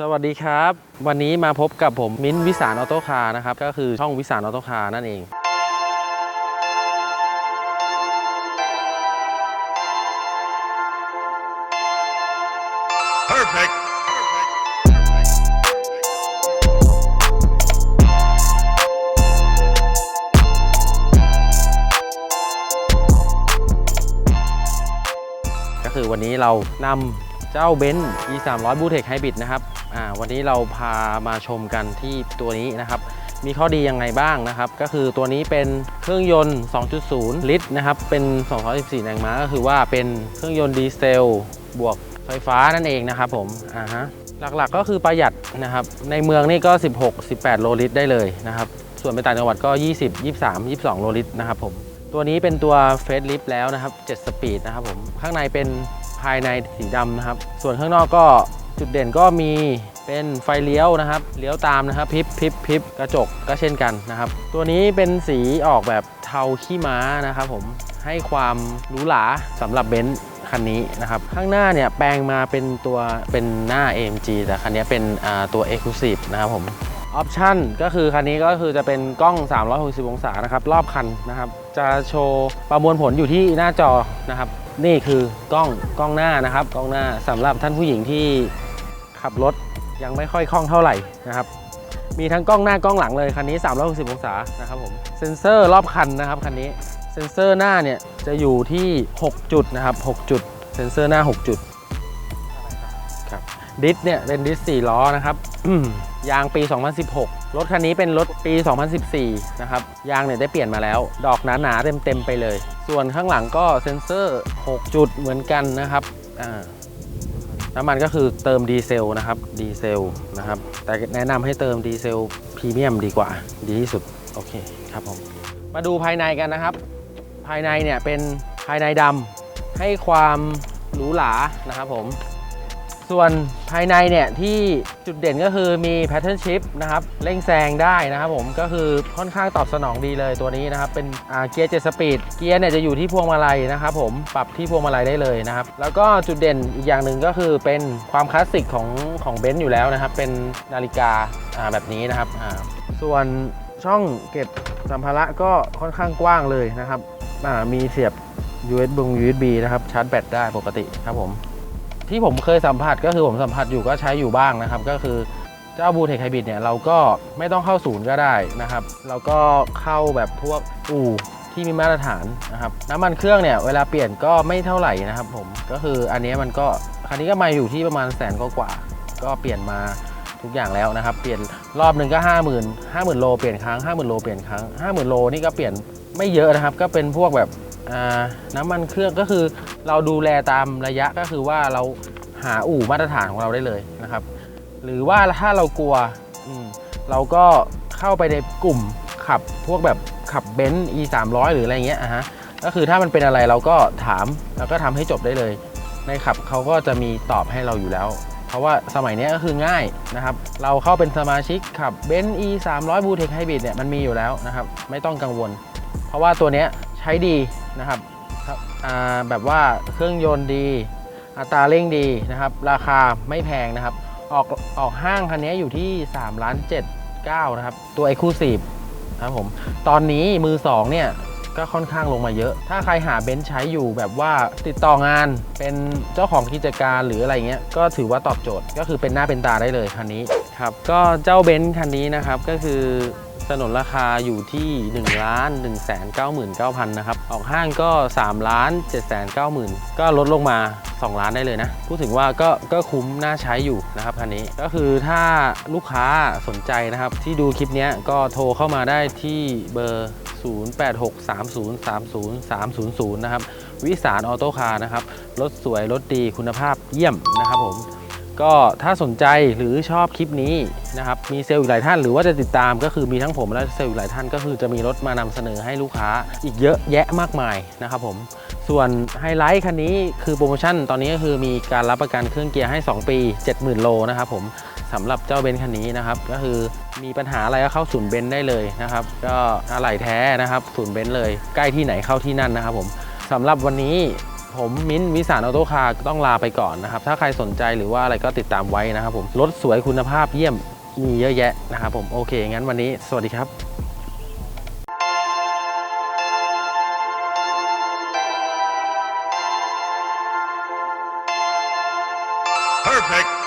สวัสดีครับ วันนี้มาพบกับผมมิ้นท์วิสารออโต้คาร์นะครับ ก็คือช่องวิสารออโต้คาร์นั่นเอง Perfect. Perfect. ก็คือวันนี้เรานำเจ้าเบนซ์ e 3 0 0 b l u e t e c h Hybrid นะครับ อ่าวันนี้เราพามาชมกันที่ตัวนี้นะครับ มีข้อดียังไงบ้างนะครับ ก็คือตัวนี้เป็นเครื่องยนต์ 2.0 ลิตรนะครับ เป็น 214 แรงม้า ก็คือว่าเป็นเครื่องยนต์ดีเซล บวกไฟฟ้านั่นเองนะครับผม อ่าฮะ หลักๆก็คือประหยัดนะครับ ในเมืองนี่ก็ 16 18 โลลิตรได้เลยนะครับ ส่วนไปต่างจังหวัดก็ 20 23 22 โลลิตรนะครับผม ตัวนี้เป็นตัวเฟสลิฟแล้วนะครับ 7 สปีดนะครับผม ข้างในเป็นภายในสีดำนะครับ ส่วนข้างนอกก็ จุดเด่นก็มีเป็นไฟเลี้ยวนะครับ เลี้ยวตามนะครับพิบพิบพิบกระจกก็เช่นกันนะครับ ตัวนี้เป็นสีออกแบบเทาขี้ม้านะครับผมให้ความหรูหราสำหรับเบนซ์คันนี้นะครับ ข้างหน้าเนี่ยแปลงมาเป็นตัวเป็นหน้า AMG แต่คันนี้เป็นตัว Exclusive นะครับผมออปชันก็คือคันนี้ก็คือจะเป็นกล้อง 360 องศานะครับ รอบคันนะครับ จะโชว์ประมวลผลอยู่ที่หน้าจอนะครับ นี่คือกล้องกล้องหน้านะครับ กล้องหน้าสำหรับท่านผู้หญิงที่ ขับรถยังไม่ค่อยคล่องเท่าไหร่นะครับ มีทั้งกล้องหน้ากล้องหลังเลยคันนี้ 360 องศานะครับผม เซ็นเซอร์รอบคันนะครับคันนี้ เซ็นเซอร์หน้าเนี่ยจะอยู่ที่ 6 จุดนะครับ6จุด เซ็นเซอร์หน้า 6 จุดครับดิสเนี่ยเป็นดิส4ล้อนะครับยางปี 2016 รถคันนี้เป็นรถปี 2014 นะครับ ยางเนี่ยได้เปลี่ยนมาแล้ว ดอกหนาๆเต็มๆไปเลย ส่วนข้างหลังก็เซ็นเซอร์ 6 จุดเหมือนกันนะครับ อ่า น้ำมันก็คือเติมดีเซลนะครับดีเซลนะครับ แต่แนะนำให้เติมดีเซลพรีเมียมดีกว่า ดีที่สุด โอเคครับผม มาดูภายในกันนะครับ ภายในเนี่ยเป็นภายในดำให้ความหรูหรานะครับผม ส่วนภายในเนี่ยที่จุดเด่นก็คือมี pattern shift นะครับเร่งแซงได้นะครับผมก็คือค่อนข้างตอบสนองดีเลยตัวนี้นะครับ เป็นเกียร์7สปีดเกียร์เนี่ยจะอยู่ที่พวงมาลัยนะครับผมปรับที่พวงมาลัยได้เลยนะครับ แล้วก็จุดเด่นอีกอย่างหนึ่งก็คือเป็นความคลาสสิกของของเบนซ์อยู่แล้วนะครับ เป็นนาฬิกาแบบนี้นะครับส่วนช่องเก็บสัมภาระก็ค่อนข้างกว้างเลยนะครับมีเสียบ USB USB นะครับชาร์จแบตได้ปกติครับผม ที่ผมเคยสัมผัสก็คือผมสัมผัสอยู่ก็ใช้อยู่บ้างนะครับ ก็คือเจ้าบูเทคไฮบริดเนี่ยเราก็ไม่ต้องเข้าศูนย์ก็ได้นะครับ เราก็เข้าแบบพวกอู่ที่มีมาตรฐานนะครับน้ำมันเครื่องเนี่ยเวลาเปลี่ยนก็ไม่เท่าไหร่นะครับ ผมก็คืออันนี้มันก็คันนี้ก็มาอยู่ที่ประมาณแสนกว่าก็เปลี่ยนมาทุกอย่างแล้วนะครับ เปลี่ยนรอบหนึ่งก็ 5 0 0 0 0 0 50,000โลเปลี่ยนครั้ง 50,000โลเปลี่ยนครั้ง 50,000โลนี่ก็เปลี่ยนไม่เยอะนะครับ ก็เป็นพวกแบบ น้ำมันเครื่องก็คือเราดูแลตามระยะก็คือว่าเราหาอู่มาตรฐานของเราได้เลยนะครับ หรือว่าถ้าเรากลัวอืเราก็เข้าไปในกลุ่มขับพวกแบบขับเบนซ์ e 3 0 0หรืออะไรเงี้ยอะฮะก็คือถ้ามันเป็นอะไรเราก็ถามแล้วก็ทำให้จบได้เลย ในขับเขาก็จะมีตอบให้เราอยู่แล้ว เพราะว่าสมัยนี้ก็คือง่ายนะครับ เราเข้าเป็นสมาชิกขับเบนซ์ e 3 0 0 b l u e t e c h Hybrid เนี่ยมันมีอยู่แล้วนะครับ ไม่ต้องกังวล เพราะว่าตัวเนี้ยใช้ดี นะครับแบบว่าเครื่องยนต์ดี อัตราเร่งดีนะครับ ราคาไม่แพงนะครับ ออกออกห้างคันนี้อยู่ที่3ล้าน7 9นะครับ ตัว Exclusive ครับผม ตอนนี้มือ 2 เนี่ย ก็ค่อนข้างลงมาเยอะ ถ้าใครหาเบนซ์ใช้อยู่แบบว่าติดต่องานเป็นเจ้าของกิจการหรืออะไรเงี้ย ก็ถือว่าตอบโจทย์ก็คือเป็นหน้าเป็นตาได้เลยคันนี้ ครับก็เจ้าเบนซ์คันนี้นะครับก็คือสนนราคาอยู่ที่1ล้าน1 9 9 0 0 0นะครับออกห้างก็3ล้าน7 9 0 0 0ก็ลดลงมา 2 ล้านได้เลยนะ พูดถึงว่าก็ก็คุ้มน่าใช้อยู่นะครับคันนี้ก็คือถ้าลูกค้าสนใจนะครับ ที่ดูคลิปนี้ก็โทรเข้ามาได้ที่เบอร์ 0863030300 นะครับ วิสารออโต้คาร์นะครับ รถสวยรถดีคุณภาพเยี่ยมนะครับผม ก็ถ้าสนใจหรือชอบคลิปนี้นะครับมีเซลล์อีกหลายท่าน หรือว่าจะติดตามก็คือมีทั้งผมและเซลล์อีกหลายท่านก็คือจะมีรถมานำเสนอให้ลูกค้าอีกเยอะแยะมากมายนะครับผมส่วนไฮไลท์คันนี้คือโปรโมชั่นตอนนี้ก็คือมีการรับประกันเครื่องเกียร์ให้ 2 ปี 70,000 โลนะครับผมสำหรับเจ้าเบนซ์คันนี้นะครับก็คือมีปัญหาอะไรก็เข้าศูนย์เบนซ์ได้เลยนะครับก็อะไหล่แท้นะครับศูนย์เบนซ์เลยใกล้ที่ไหนเข้าที่นั่นนะครับผมสำหรับวันนี้ ผมมิ้นท์วิสานออโต้คาร์ต้องลาไปก่อนนะครับ ถ้าใครสนใจหรือว่าอะไรก็ติดตามไว้นะครับผม รถสวยคุณภาพเยี่ยมมีเยอะแยะนะครับผม โอเค งั้นวันนี้ สวัสดีครับ Perfect.